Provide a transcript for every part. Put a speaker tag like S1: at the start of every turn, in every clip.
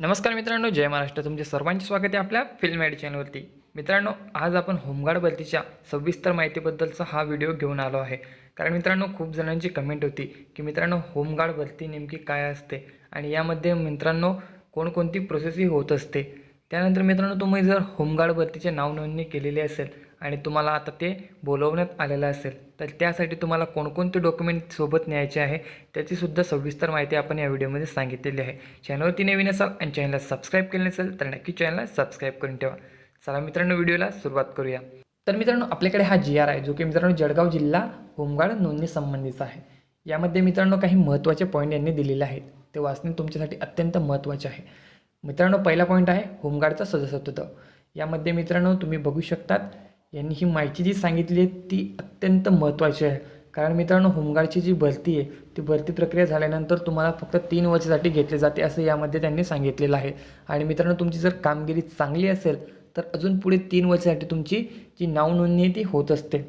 S1: नमस्कार मित्रांनो जय महाराष्ट्र. तुमचे सर्वांचे स्वागत आहे आपल्या फिल्म ॲड चॅनलवरती मित्रांनो आज आपण होमगार्ड भरतीच्या सविस्तर माहितीबद्दलचा हा व्हिडिओ घेऊन आलो आहे. कारण मित्रांनो खूप जणांची कमेंट होती की मित्रांनो होमगार्ड भरती नेमकी काय असते? आणि यामध्ये मित्रांनो कोणकोणती प्रोसेसही होत असते? त्यानंतर मित्रांनो तुम्ही जर होमगार्ड भरतीचे नाव नोंदणी केलेली असेल आणि तुम्हाला आता ते बोलवण्यात आलेलं असेल तर त्यासाठी तुम्हाला कोणकोणते डॉक्युमेंट सोबत न्यायचे आहे त्याचीसुद्धा सविस्तर माहिती आपण या व्हिडिओमध्ये सांगितलेली आहे. चॅनलवरती नवीन असाल आणि चॅनलला सबस्क्राईब केले नसेल तर नक्की चॅनलला सबस्क्राईब करून ठेवा. चला मित्रांनो व्हिडिओला सुरुवात करूया. तर मित्रांनो आपल्याकडे हा जी आर आहे जो की मित्रांनो जळगाव जिल्हा होमगार्ड नोंदणी संबंधीचा आहे. यामध्ये मित्रांनो काही महत्त्वाचे पॉईंट यांनी दिलेले आहेत. ते वाचणे तुमच्यासाठी अत्यंत महत्त्वाचे आहे. मित्रांनो पहिला पॉईंट आहे होमगार्डचा सदस्यत्व. यामध्ये मित्रांनो तुम्ही बघू शकतात यांनी ही माहिती जी सांगितली आहे ती अत्यंत महत्त्वाची आहे. कारण मित्रांनो होमगार्डची जी भरती आहे ती भरती प्रक्रिया झाल्यानंतर तुम्हाला फक्त तीन वर्षासाठी घेतले जाते असं यामध्ये त्यांनी सांगितलेलं आहे. आणि मित्रांनो तुमची जर कामगिरी चांगली असेल तर अजून पुढे तीन वर्षासाठी तुमची जी नावनोंदणी आहे ती होत असते.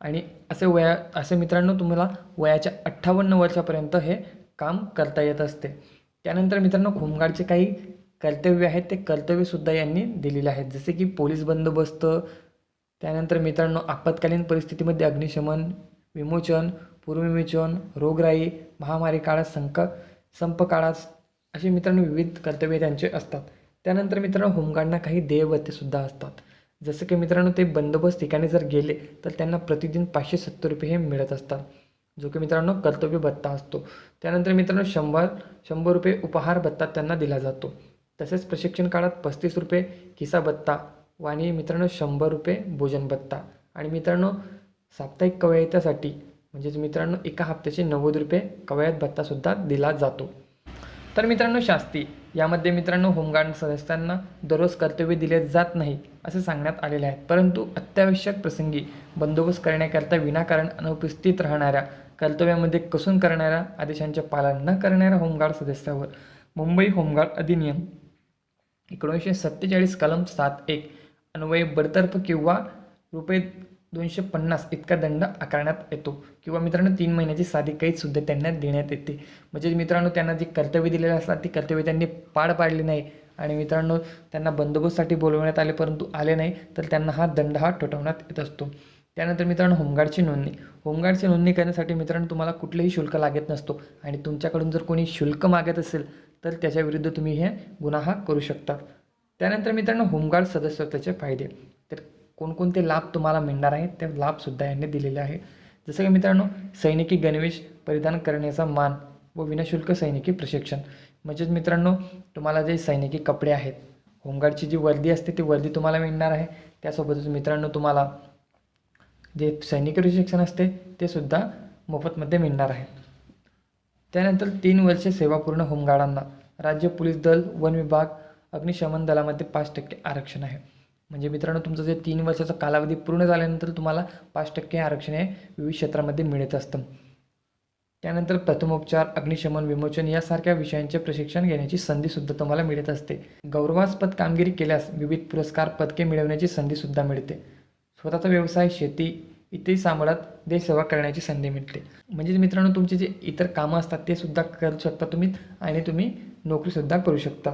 S1: आणि असे वया असे मित्रांनो तुम्हाला वयाच्या अठ्ठावन्न वर्षापर्यंत हे काम करता येत असते. त्यानंतर मित्रांनो होमगार्डचे काही कर्तव्य आहेत ते कर्तव्यसुद्धा यांनी दिलेले आहेत. जसे की पोलीस बंदोबस्त त्यानंतर मित्रांनो आपत्कालीन परिस्थितीमध्ये अग्निशमन विमोचन पूर्वविमोचन रोगराई महामारी काळात संक संप काळात असे मित्रांनो विविध कर्तव्य त्यांचे असतात. त्यानंतर मित्रांनो होमगार्डना काही देयवतेसुद्धा असतात. जसं की मित्रांनो ते बंदोबस्त ठिकाणी जर गेले तर त्यांना प्रतिदिन पाचशे सत्तर रुपये हे मिळत असतात जो की मित्रांनो कर्तव्य भत्ता असतो. त्यानंतर मित्रांनो शंभर शंभर रुपये उपहार भत्ता त्यांना दिला जातो. तसेच प्रशिक्षण काळात पस्तीस रुपये किसा भत्ता व आणि मित्रांनो शंभर रुपये भोजन भत्ता. आणि मित्रांनो साप्ताहिक कवायतासाठी म्हणजेच मित्रांनो एका हप्त्याचे नव्वद रुपये कवयत भत्तासुद्धा दिला जातो. तर मित्रांनो शास्ती. यामध्ये मित्रांनो होमगार्ड सदस्यांना दररोज कर्तव्य दिले जात नाही असे सांगण्यात आलेले आहे परंतु अत्यावश्यक प्रसंगी बंदोबस्त करण्याकरता विनाकारण अनुपस्थित राहणाऱ्या कर्तव्यामध्ये कसून करणाऱ्या आदेशांचे पालन न करणाऱ्या होमगार्ड सदस्यावर मुंबई होमगार्ड अधिनियम एकोणीसशे सत्तेचाळीस कलम सात एक अन्वये बडतर्फ किंवा रुपये दोनशे पन्नास इतका दंड आकारण्यात येतो. किंवा मित्रांनो तीन महिन्याची साधी कैदसुद्धा त्यांना देण्यात येते. म्हणजे मित्रांनो त्यांना जी कर्तव्य दिलेली असतात ती कर्तव्य त्यांनी पार पाडली नाही. आणि मित्रांनो त्यांना बंदोबस्तसाठी बोलवण्यात आले परंतु आले नाही तर त्यांना हा दंड हा ठोठवण्यात येत असतो. त्यानंतर मित्रांनो होमगार्डची नोंदणी. होमगार्डची नोंदणी करण्यासाठी मित्रांनो तुम्हाला कुठलेही शुल्क लागत नसतो. आणि तुमच्याकडून जर कोणी शुल्क मागत असेल तर त्याच्याविरुद्ध तुम्ही हे गुन्हा हा करू शकता. त्यानंतर मित्रांनो होमगार्ड सदस्यत्वाचे फायदे. तर कोणकोणते लाभ तुम्हाला मिळणार आहेत ते लाभसुद्धा यांनी दिलेले आहे. जसं की मित्रांनो सैनिकी गणवेश परिधान करण्याचा मान व विनाशुल्क सैनिकी प्रशिक्षण. म्हणजेच मित्रांनो तुम्हाला जे सैनिकी कपडे आहेत होमगार्डची जी वर्दी असते ती वर्दी तुम्हाला मिळणार आहे. त्यासोबतच मित्रांनो तुम्हाला जे सैनिकी प्रशिक्षण असते ते सुद्धा मोफतमध्ये मिळणार आहे. त्यानंतर तीन वर्षे सेवापूर्ण होमगार्डांना. राज्य पोलीस दल वन विभाग अग्निशमन दलामध्ये पाच टक्के आरक्षण आहे. म्हणजे मित्रांनो तुमचं जे तीन वर्षाचा कालावधी पूर्ण झाल्यानंतर तुम्हाला पाच टक्के आरक्षण हे विविध क्षेत्रामध्ये मिळत असतं. त्यानंतर प्रथमोपचार अग्निशमन विमोचन यासारख्या विषयांचे प्रशिक्षण घेण्याची संधीसुद्धा तुम्हाला मिळत असते. गौरवास्पद कामगिरी केल्यास विविध पुरस्कार पदके मिळवण्याची संधीसुद्धा मिळते. स्वतःचा व्यवसाय शेती इथे सांभाळत देशसेवा करण्याची संधी मिळते. म्हणजेच मित्रांनो तुमचे जे इतर कामं असतात ते सुद्धा करू शकता तुम्ही आणि तुम्ही नोकरीसुद्धा करू शकता.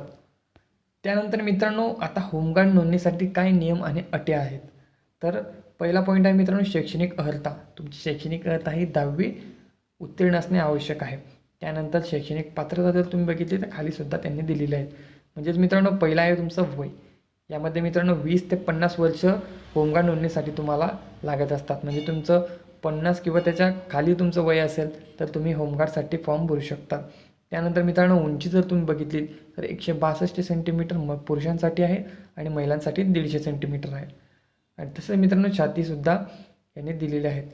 S1: त्यानंतर मित्रांनो आता होमगार्ड नोंदणीसाठी काय नियम आणि अटी आहेत. तर पहिला पॉईंट आहे मित्रांनो शैक्षणिक अर्हता. तुमची शैक्षणिक अर्हता ही दहावी उत्तीर्ण असणे आवश्यक आहे. त्यानंतर शैक्षणिक पात्रता जर तुम्ही बघितली तर खालीसुद्धा त्यांनी दिलेली आहेत. म्हणजेच मित्रांनो पहिला आहे तुमचं वय. यामध्ये मित्रांनो वीस ते पन्नास वर्ष होमगार्ड नोंदणीसाठी तुम्हाला लागत असतात. म्हणजे तुमचं पन्नास किंवा त्याच्याखाली तुमचं वय असेल तर तुम्ही होमगार्डसाठी फॉर्म भरू शकता. त्यानंतर मित्रांनो उंची जर तुम्ही बघितली तर एकशे बासष्ट सेंटीमीटर म पुरुषांसाठी आहे आणि महिलांसाठी दीडशे सेंटीमीटर आहे. आणि तसेच मित्रांनो छातीसुद्धा यांनी दिलेली आहेत.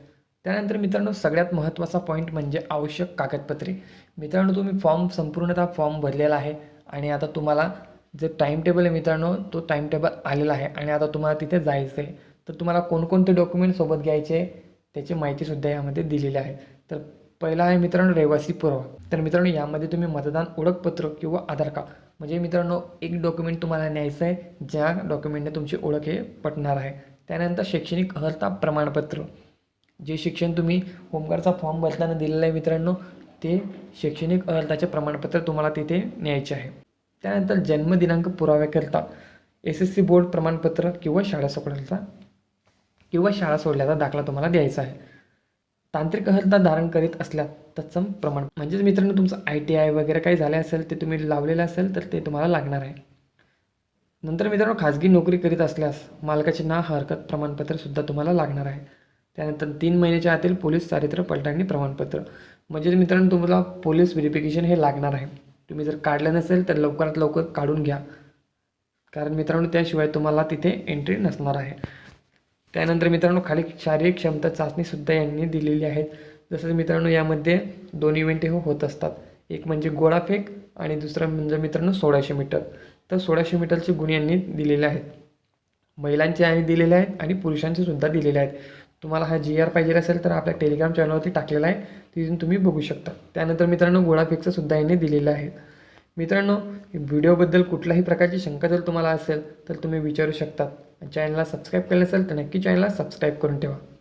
S1: त्यानंतर मित्रांनो सगळ्यात महत्त्वाचा पॉईंट म्हणजे आवश्यक कागदपत्रे. मित्रांनो तुम्ही फॉर्म संपूर्णतः फॉर्म भरलेला आहे आणि आता तुम्हाला जे टाईम टेबल आहे मित्रांनो तो टाईम टेबल आलेला आहे आणि आता तुम्हाला तिथे जायचं आहे. तर तुम्हाला कोणकोणते डॉक्युमेंट सोबत घ्यायचे त्याची माहितीसुद्धा यामध्ये दिलेली आहे. तर पहिला आहे मित्रांनो रहिवासी पुरावा. तर मित्रांनो यामध्ये तुम्ही मतदान ओळखपत्र किंवा आधार कार्ड. म्हणजे मित्रांनो एक डॉक्युमेंट तुम्हाला न्यायचं आहे ज्या डॉक्युमेंटने तुमची ओळख हे पटणार आहे. त्यानंतर शैक्षणिक अर्हता प्रमाणपत्र. जे शिक्षण तुम्ही होमगार्डचा फॉर्म भरताना दिलेलं आहे मित्रांनो ते शैक्षणिक अर्हताचे प्रमाणपत्र तुम्हाला तिथे न्यायचे आहे. त्यानंतर जन्मदिनांक पुराव्याकरिता एस एस सी बोर्ड प्रमाणपत्र किंवा शाळा सोडल्याचा किंवा शाळा सोडल्याचा दाखला तुम्हाला द्यायचा आहे. तांत्रिक अर्हता धारण करीत असल्यास तत्सम प्रमाण. म्हणजेच मित्रांनो तुमचं आय टी आय वगैरे काही झाले असेल ते तुम्ही लावलेलं असेल तर ते तुम्हाला लागणार आहे. नंतर मित्रांनो खाजगी नोकरी करीत असल्यास मालकाचे ना हरकत प्रमाणपत्रसुद्धा तुम्हाला लागणार आहे. त्यानंतर तीन महिन्याच्या आतील पोलीस चारित्र्य पडताळणी प्रमाणपत्र. म्हणजेच मित्रांनो तुम्हाला पोलीस व्हेरिफिकेशन हे लागणार आहे. तुम्ही जर काढलं नसेल तर लवकरात लवकर काढून घ्या. कारण मित्रांनो त्याशिवाय तुम्हाला तिथे एंट्री नसणार आहे. त्यानंतर मित्रांनो खाली शारीरिक क्षमता चाचणीसुद्धा यांनी दिलेली आहेत जसं मित्रांनो यामध्ये दोन इव्हेंट हे हो- होत असतात. एक म्हणजे गोळाफेक आणि दुसरं म्हणजे मित्रांनो सोळाशे मीटर. तर सोळाशे मीटरचे गुण यांनी दिलेले आहेत. महिलांचे आणि दिलेले आहेत आणि पुरुषांचे सुद्धा दिलेले आहेत. तुम्हाला हा जी आर पाहिजे असेल तर आपल्या टेलिग्राम चॅनलवरती टाकलेला आहे. तिथून तुम्ही बघू शकता. त्यानंतर मित्रांनो गोळाफेकचं सुद्धा यांनी दिलेलं आहे. मित्रांनो व्हिडिओबद्दल कुठल्याही प्रकारची शंका जर तुम्हाला असेल तर तुम्ही विचारू शकता. चॅनलला सबस्क्राईब केलं असेल तर नक्की चॅनलला सबस्क्राईब करून ठेवा.